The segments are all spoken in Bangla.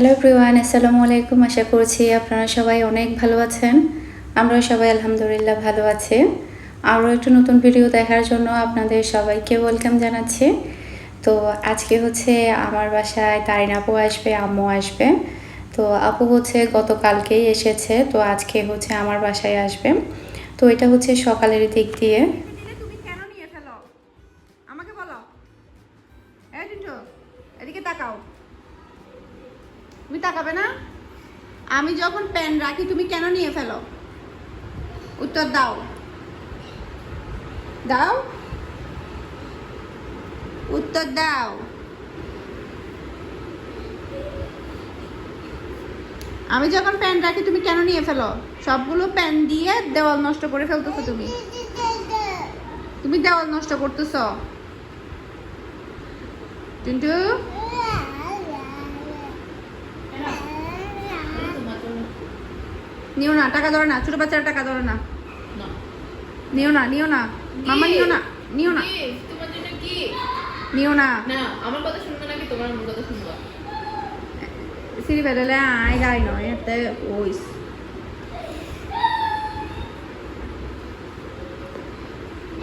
হ্যালো প্রিয়ান আসসালামু আলাইকুম আশা করছি আপনারা সবাই অনেক ভালো আছেন আমরা সবাই আলহামদুলিল্লাহ ভালো আছি আরও একটু নতুন ভিডিও দেখার জন্য আপনাদের সবাইকে ওয়েলকাম জানাচ্ছি তো আজকে হচ্ছে আমার বাসায় তারিন আপু আসবে আম্মু আসবে তো আপু হচ্ছে গতকালকেই এসেছে। তো আজকে হচ্ছে আমার বাসায় আসবে। তো এটা হচ্ছে সকালের দিক দিয়ে। তুমি তাকাবে না? আমি যখন পেন রাখি, তুমি কেন নিয়ে ফেলো? উত্তর দাও। দাও? উত্তর দাও। আমি যখন প্যান রাখি, তুমি কেন নিয়ে ফেলো? সবগুলো প্যান দিয়ে দেওয়াল নষ্ট করে ফেলতেছো তুমি। তুমি দেওয়াল নষ্ট করতেছ। টিন্টু? নিও না টাকা ধরে না ছোট বাচ্চারা টাকা ধরে না। নিও না নিও না। মামা নিও না নিও না। তোমার জন্য কি? নিও না। না আমার কথা শুনবে নাকি? তোমার আমার কথা শুনবা।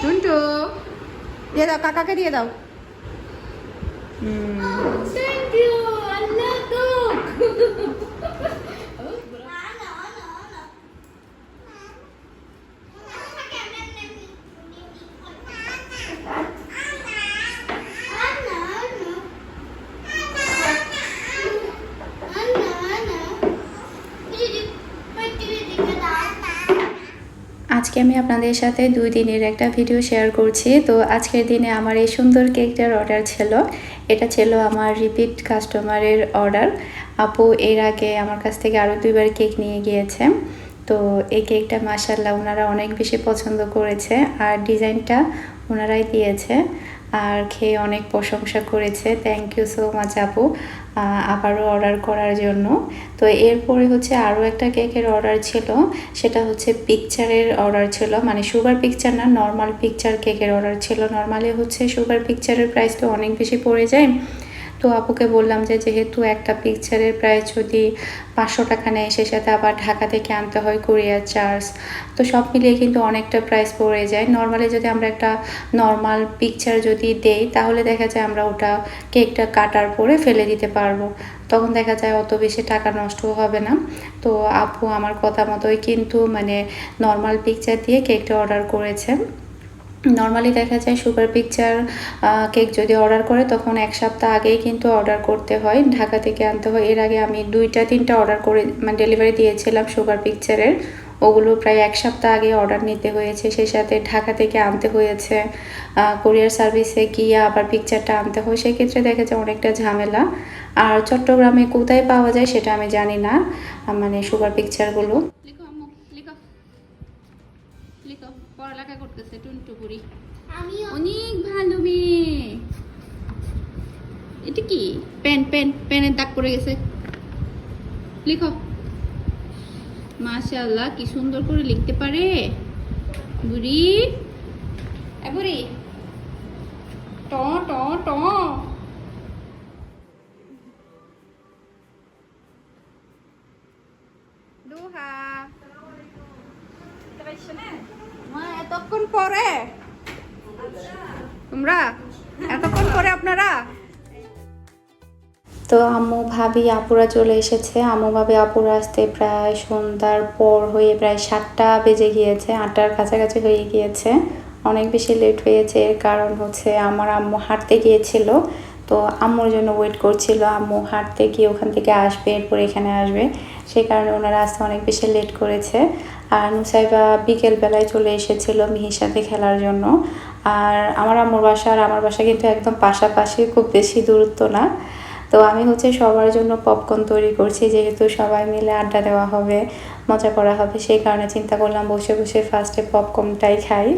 টুন্টু দিয়ে দাও কাকাকে দিয়ে দাও। হুম। থ্যাংক ইউ আল্লাহ তো আজকে আমি আপনাদের সাথে দুই দিনের একটা ভিডিও শেয়ার করছি। তো আজকের দিনে আমার এই সুন্দর কেকটার অর্ডার ছিল। এটা ছিল আমার রিপিট কাস্টমারের অর্ডার আপু এর আগে আমার কাছ থেকে আরও দুইবার কেক নিয়ে গিয়েছে। তো এই কেকটা মাসাল্লাহ ওনারা অনেক বেশি পছন্দ করেছে আর ডিজাইনটা ওনারাই দিয়েছে। আর খেয়ে অনেক প্রশংসা করেছে। থ্যাংক ইউ সো মাচ আপু। আবারও অর্ডার করার জন্য। তো এরপরে হচ্ছে আরও একটা কেকের অর্ডার ছিল, সেটা হচ্ছে পিকচারের অর্ডার ছিল। মানে সুগার পিকচার না নর্মাল পিকচার কেকের অর্ডার ছিল। নর্মালি হচ্ছে সুগার পিকচারের প্রাইস তো অনেক বেশি পড়ে যায়। তো আপুকে বললাম যে যেহেতু একটা পিকচারের প্রাইস যদি পাঁচশো টাকা নেয়, সে সাথে আবার ঢাকা থেকে আনতে হয় কুরিয়ার চার্জ তো সব মিলিয়ে কিন্তু অনেকটা প্রাইস পড়ে যায়। নর্মালি যদি আমরা একটা নর্মাল পিকচার যদি দেই, তাহলে দেখা যায় আমরা ওটা কেকটা কাটার পরে ফেলে দিতে পারব। তখন দেখা যায় অত বেশি টাকা নষ্ট হবে না। তো আপু আমার কথা মতোই কিন্তু মানে নর্মাল পিকচার দিয়ে কেকটা অর্ডার করেছে। নর্মালি দেখা যায় সুগার পিকচার কেক যদি অর্ডার করে, তখন এক সপ্তাহ আগেই কিন্তু অর্ডার করতে হয়। ঢাকা থেকে আনতে হয়। এর আগে আমি দুইটা, তিনটা অর্ডার করে মানে ডেলিভারি দিয়েছিলাম সুগার পিকচারের। ওগুলো প্রায় এক সপ্তাহ আগে অর্ডার নিতে হয়েছে। সেই সাথে ঢাকা থেকে আনতে হয়েছে। কোরিয়ার সার্ভিসে গিয়ে আবার পিকচারটা আনতে হয়। সেক্ষেত্রে দেখা যায় অনেকটা ঝামেলা। আর চট্টগ্রামে কোথায় পাওয়া যায় সেটা আমি জানি না মানে সুগার পিকচারগুলো করতেছে টুনটু বুড়ি। অনেক ভালো মেয়ে। এটা কি? পেন পেন পেনের দাগ পড়ে গেছে। লিখো। মাশাআল্লাহ কি সুন্দর করে লিখতে পারে। বুড়ি। বুড়ি। ট ট ট দুহা মা এতক্ষণ পরে তোমরা এতক্ষণ পরে আপনারা তো আম্মু ভাবি আপুরা চলে এসেছে। আম্মু ভাবি, আপুরা আসতে প্রায় সন্ধ্যার পর হয়ে প্রায় সাতটা বেজে গিয়েছে, আটটার কাছাকাছি হয়ে গিয়েছে। অনেক বেশি লেট হয়েছে, এর কারণ হচ্ছে আমার আম্মু হাঁটতে গিয়েছিল। তো আম্মুর জন্য ওয়েট করছিল, আম্মু হাঁটতে গিয়ে ওখান থেকে আসবে, এরপর এখানে আসবে। সেই কারণে ওনারা আসতে অনেক বেশি লেট করেছে। আর নুসাইবা বিকেল বেলায় চলে এসেছিল মিহির সাথে খেলার জন্য। আর আমার আম্মুর বাসা আর আমার বাসা কিন্তু একদম পাশাপাশি, খুব বেশি দূরত্ব না। তো আমি হচ্ছে সবার জন্য পপকর্ন তৈরি করছি, যেহেতু সবাই মিলে আড্ডা দেওয়া হবে, মজা করা হবে, সেই কারণে চিন্তা করলাম বসে বসে ফার্স্টে পপকর্নটাই খাই।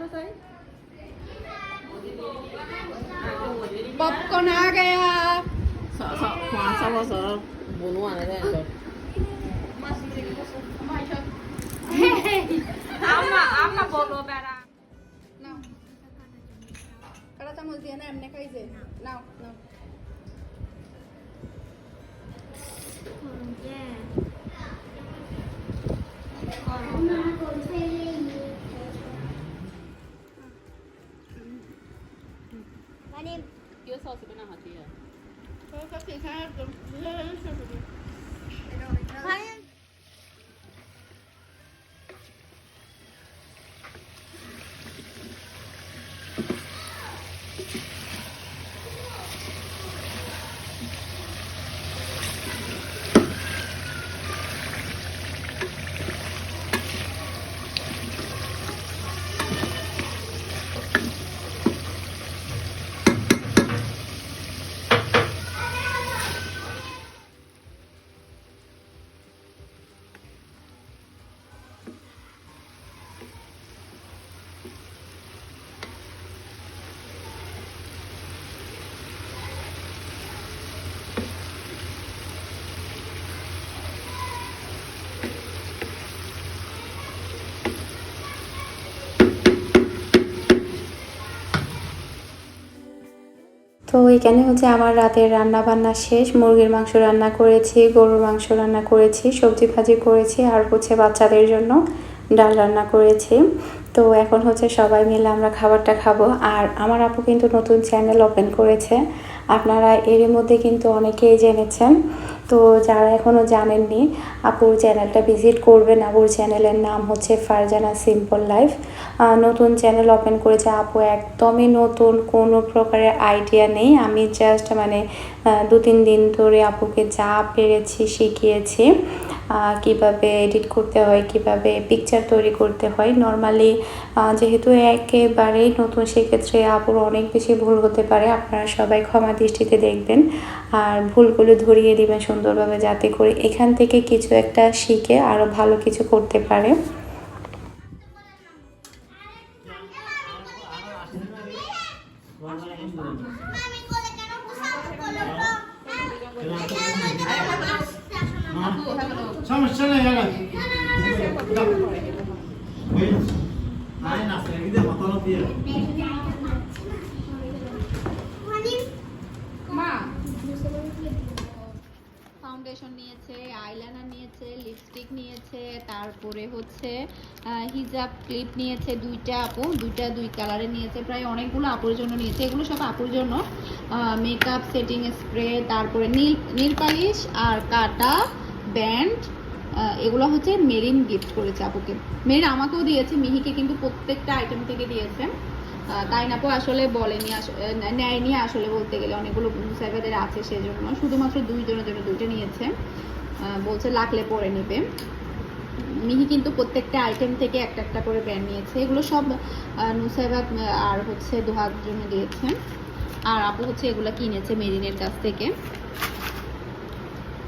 रसाई पॉपकॉर्न आ गया मासा मासा बनू आणायचा कडा चमच दे ना एमने काहीच आहे नाव नाव Yeah. কাটা চামচ দিয়ে না এমনি খাই যে নাও তো এখানে হচ্ছে আমার রাতের রান্না বান্না শেষ, মুরগির মাংস রান্না করেছি, গরুর মাংস রান্না করেছি, সবজি ভাজি করেছি আর হচ্ছে বাচ্চাদের জন্য ডাল রান্না করেছি। তো এখন হচ্ছে সবাই মিলে আমরা খাবারটা খাব। আর আমার আপু কিন্তু নতুন চ্যানেল ওপেন করেছে। আপনারা এরই মধ্যে কিন্তু অনেকেই জেনেছেন। তো যারা এখনও জানেননি আপুর চ্যানেলটা ভিজিট করবেন। আপুর চ্যানেলের নাম হচ্ছে ফারজানা সিম্পল লাইফ নতুন চ্যানেল ওপেন করেছে আপু, একদমই নতুন, কোনো প্রকারের আইডিয়া নেই। আমি জাস্ট মানে দু তিন দিন ধরে আপুকে যা পেরেছি, শিখিয়েছি। কীভাবে এডিট করতে হয়, কীভাবে পিকচার তৈরি করতে হয়। নর্মালি যেহেতু একেবারেই নতুন, সেক্ষেত্রে আপুর অনেক বেশি ভুল হতে পারে। আপনারা সবাই ক্ষমা দৃষ্টিতে দেখবেন। আর ভুলগুলো ধরিয়ে দিবেন সুন্দরভাবে যাতে করে এখান থেকে কিছু একটা শিখে আরও ভালো কিছু করতে পারে সমস্যা নেই গেল আয় না সেদিকে হতল দিয়ে মা ফাউন্ডেশন নিয়েছে আইলাইনার নিয়েছে লিপস্টিক নিয়েছে, তারপরে হচ্ছে হিজাব ক্লিপ নিয়েছে দুইটা আপু, দুইটা দুই কালারে নিয়েছে, প্রায় অনেকগুলো আপুর জন্য নিয়েছে। এগুলো সব আপুর জন্য। মেকআপ সেটিং স্প্রে তারপরে নীল নীল পালিশ আর কাটা ব্যান্ড এগুলো হচ্ছে মেরিন গিফট করেছে আপুকে। মেরিন আমাকেও দিয়েছে মিহিকে কিন্তু প্রত্যেকটা আইটেম থেকে দিয়েছে। আহ, তাইনাপু আসলে বলেনি নেয়নি আসলে বলতে গেলে। অনেকগুলো সাইবাদের আছে সেজন্য। শুধুমাত্র দুইজনের জন্য দুইটা নিয়েছে। বলছে লাগলে পরে নেবে। মিহি কিন্তু প্রত্যেকটা আইটেম থেকে একটা একটা করে ব্র্যান্ড নিয়েছে। এগুলো সব আহ, আর হচ্ছে দোহার জন্য দিয়েছে। আর আপু হচ্ছে এগুলো কিনেছে মেরিনের কাছ থেকে।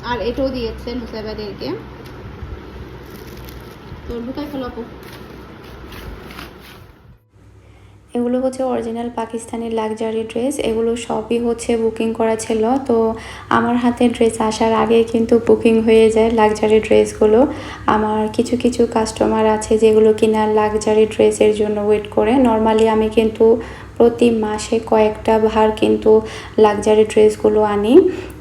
আর এটাও দিয়েছে নুসাইবাদেরকে তো ফেলো আপু। এগুলো হচ্ছে অরিজিনাল পাকিস্তানি লাক্সারি ড্রেস এগুলো সবই হচ্ছে বুকিং করা ছিল। তো আমার হাতে ড্রেস আসার আগে কিন্তু বুকিং হয়ে যায় লাক্সারি ড্রেসগুলো আমার কিছু কিছু কাস্টমার আছে যেগুলো কিনা লাক্সারি ড্রেসের জন্য ওয়েট করে। নর্মালি আমি কিন্তু প্রতি মাসে কয়েকটা ভার কিন্তু লাক্সারি ড্রেসগুলো আনি।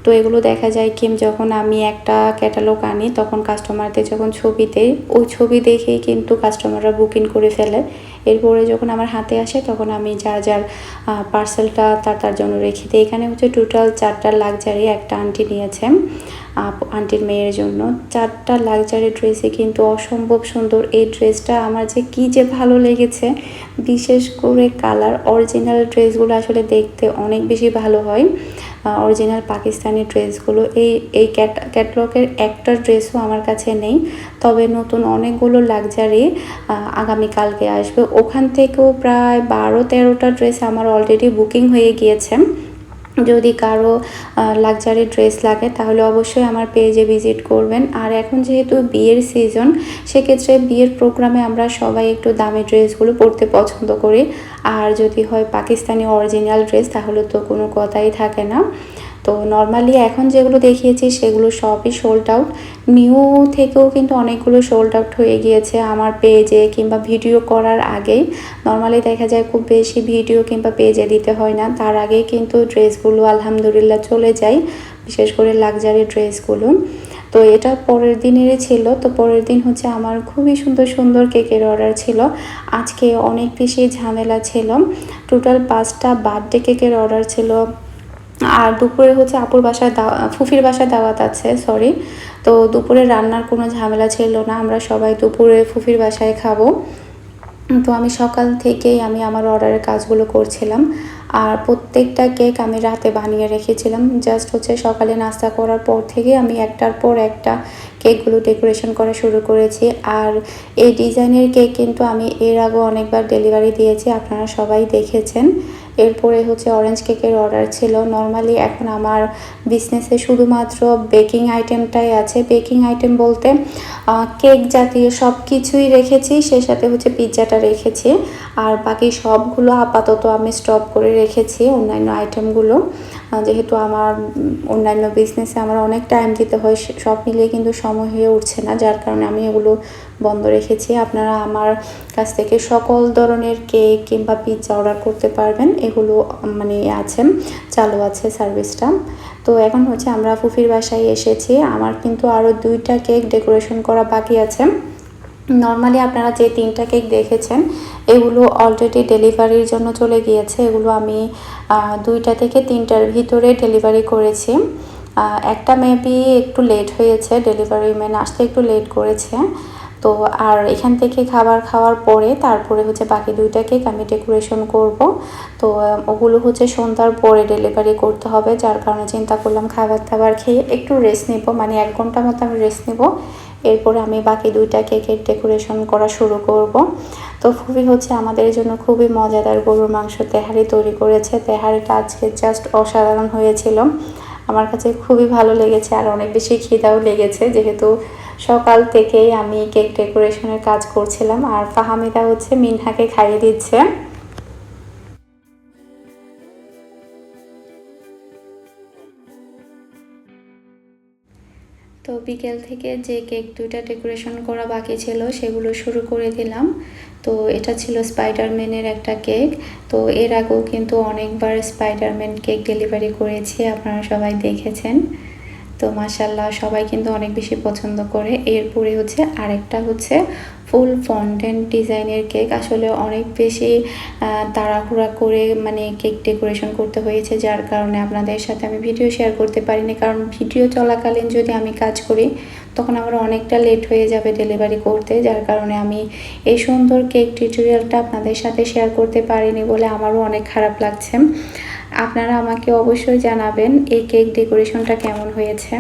তো এগুলো দেখা যায় কি, যখন আমি একটা ক্যাটালগ আনি, তখন কাস্টমারদের যখন ছবি দেই, ওই ছবি দেখেই কিন্তু কাস্টমাররা বুকিং করে ফেলে। এরপরে যখন আমার হাতে আসে, তখন আমি যার যার পার্সেলটা তার তার জন্য রেখে দিই। এখানে হচ্ছে টোটাল চারটা লাক্সারি একটা আন্টি নিয়েছে আন্টির মেয়ের জন্য। চারটা লাক্সারি ড্রেসই কিন্তু অসম্ভব সুন্দর এই ড্রেসটা আমার যে কি যে ভালো লেগেছে, বিশেষ করে কালার অরিজিনাল ড্রেসগুলো আসলে দেখতে অনেক বেশি ভালো হয়। অরিজিনাল পাকিস্তানি ড্রেসগুলো এই এই ক্যাট ক্যাটলগের একটা ড্রেসও আমার কাছে নেই। তবে নতুন অনেকগুলো লাক্সারি আগামীকালকে আসবে। ওখান থেকেও প্রায় বারো, তেরোটা ড্রেস আমার অলরেডি বুকিং হয়ে গিয়েছে। যদি কারও লাক্সারি ড্রেস লাগে, তাহলে অবশ্যই আমার পেজে ভিজিট করবেন। আর এখন যেহেতু বিয়ের সিজন সেক্ষেত্রে বিয়ের প্রোগ্রামে আমরা সবাই একটু দামি ড্রেসগুলো পরতে পছন্দ করি। আর যদি হয় পাকিস্তানি অরিজিনাল ড্রেস তাহলে তো কোনো কথাই থাকে না। তো নর্মালি এখন যেগুলো দেখিয়েছি সেগুলো সবই সোল্ড আউট নিউ থেকেও কিন্তু অনেকগুলো সোল্ড আউট হয়ে গিয়েছে আমার পেজে কিংবা ভিডিও করার আগেই। নর্মালি দেখা যায় খুব বেশি ভিডিও কিংবা পেজে দিতে হয় না। তার আগেই কিন্তু ড্রেসগুলো আলহামদুলিল্লাহ চলে যায়, বিশেষ করে লাক্সারি ড্রেসগুলো তো এটা পরের দিনেরই ছিল। তো পরের দিন হচ্ছে আমার খুবই সুন্দর সুন্দর কেকের অর্ডার ছিল। আজকে অনেক বেশি ঝামেলা ছিল। টোটাল পাঁচটা বার্থডে কেকের অর্ডার ছিল। আর দুপুরে হচ্ছে আপুর বাসায় দাওয়া ফুফির বাসায় দাওয়াত আছে সরি তো দুপুরে রান্নার কোনো ঝামেলা ছিল না, আমরা সবাই দুপুরে ফুফির বাসায় খাব। তো আমি সকাল থেকেই আমি আমার অর্ডারের কাজগুলো করছিলাম। আর প্রত্যেকটা কেক আমি রাতে বানিয়ে রেখেছিলাম। জাস্ট হচ্ছে সকালে নাস্তা করার পর থেকে আমি একটার পর একটা কেকগুলো ডেকোরেশন করা শুরু করেছি। আর এই ডিজাইনের কেক কিন্তু আমি এর আগেও অনেকবার ডেলিভারি দিয়েছি, আপনারা সবাই দেখেছেন। এরপরে হচ্ছে অরেঞ্জ কেকের অর্ডার ছিল। নর্মালি এখন আমার বিজনেসে শুধুমাত্র বেকিং আইটেমটাই আছে। বেকিং আইটেম বলতে কেক জাতীয় সব কিছুই রেখেছি, সে সাথে হচ্ছে পিৎজাটা রেখেছি। আর বাকি সবগুলো আপাতত আমি স্টপ করে রেখেছি অন্যান্য আইটেমগুলো যেহেতু আমার অন্যান্য বিজনেসে আমার অনেক টাইম দিতে হয় সব মিলিয়ে কিন্তু সময় হয়ে উঠছে না। যার কারণে আমি এগুলো বন্ধ রেখেছি। আপনারা আমার কাছ থেকে সকল ধরনের কেক কিংবা পিৎজা অর্ডার করতে পারবেন। এগুলো মানে আছে, চালু আছে সার্ভিসটা তো এখন হচ্ছে আমরা ফুফির বাসায় এসেছি। আমার কিন্তু আরও দুইটা কেক ডেকোরেশন করা বাকি আছে। নর্মালি আপনারা যে তিনটা কেক দেখেছেন এগুলো অলরেডি ডেলিভারির জন্য চলে গিয়েছে। এগুলো আমি দুইটা থেকে তিনটার ভিতরে ডেলিভারি করেছি। একটা মেবি একটু লেট হয়েছে ডেলিভারি ম্যান আসতে একটু লেট করেছে। তো আর এখান থেকে খাবার খাওয়ার পরে তারপরে হচ্ছে বাকি দুইটা কেক আমি ডেকোরেশন করব। তো, ওগুলো হচ্ছে সন্ধ্যার পরে ডেলিভারি করতে হবে, যার কারণে চিন্তা করলাম খাবার দাবার খেয়ে একটু রেস্ট নিব মানে এক ঘণ্টা মতো আমি রেস্ট নিব। এরপরে আমি বাকি দুইটা কেকের ডেকোরেশন করা শুরু করব। তো ফুফি হচ্ছে আমাদের জন্য খুবই মজাদার গরুর মাংস তেহারি তৈরি করেছে। তেহারিটা আজকে জাস্ট অসাধারণ হয়েছিল। আমার কাছে খুবই ভালো লেগেছে আর অনেক বেশি খিদাও লেগেছে। যেহেতু সকাল থেকেই আমি কেক ডেকোরেশনের কাজ করছিলাম আর ফাহামিদা হচ্ছে মিনহাকে খাইয়ে দিচ্ছে। বিকেল থেকে যে কেক দুইটা ডেকোরেশন করা বাকি ছিল সেগুলো শুরু করে দিলাম। তো এটা ছিল স্পাইডারম্যানের একটা কেক। তো এর আগেও কিন্তু অনেকবার স্পাইডারম্যান কেক ডেলিভারি করেছি, আপনারা সবাই দেখেছেন। তো মাসাল্লাহ সবাই কিন্তু অনেক বেশি পছন্দ করে। এরপরে হচ্ছে আরেকটা হচ্ছে ফুল ফন্ডেন্ট ডিজাইনের কেক। আসলে অনেক বেশি তাড়াহুড়া করে মানে কেক ডেকোরেশন করতে হয়েছে, যার কারণে আপনাদের সাথে আমি ভিডিও শেয়ার করতে পারিনি। কারণ ভিডিও চলাকালীন যদি আমি কাজ করি, তখন আমার অনেকটা লেট হয়ে যাবে ডেলিভারি করতে। যার কারণে আমি এই সুন্দর কেক টিউটোরিয়ালটা আপনাদের সাথে শেয়ার করতে পারিনি বলে আমারও অনেক খারাপ লাগছে। আপনারা আমাকে অবশ্যই জানাবেন এই কেক ডেকোরেশনটা কেমন হয়েছে।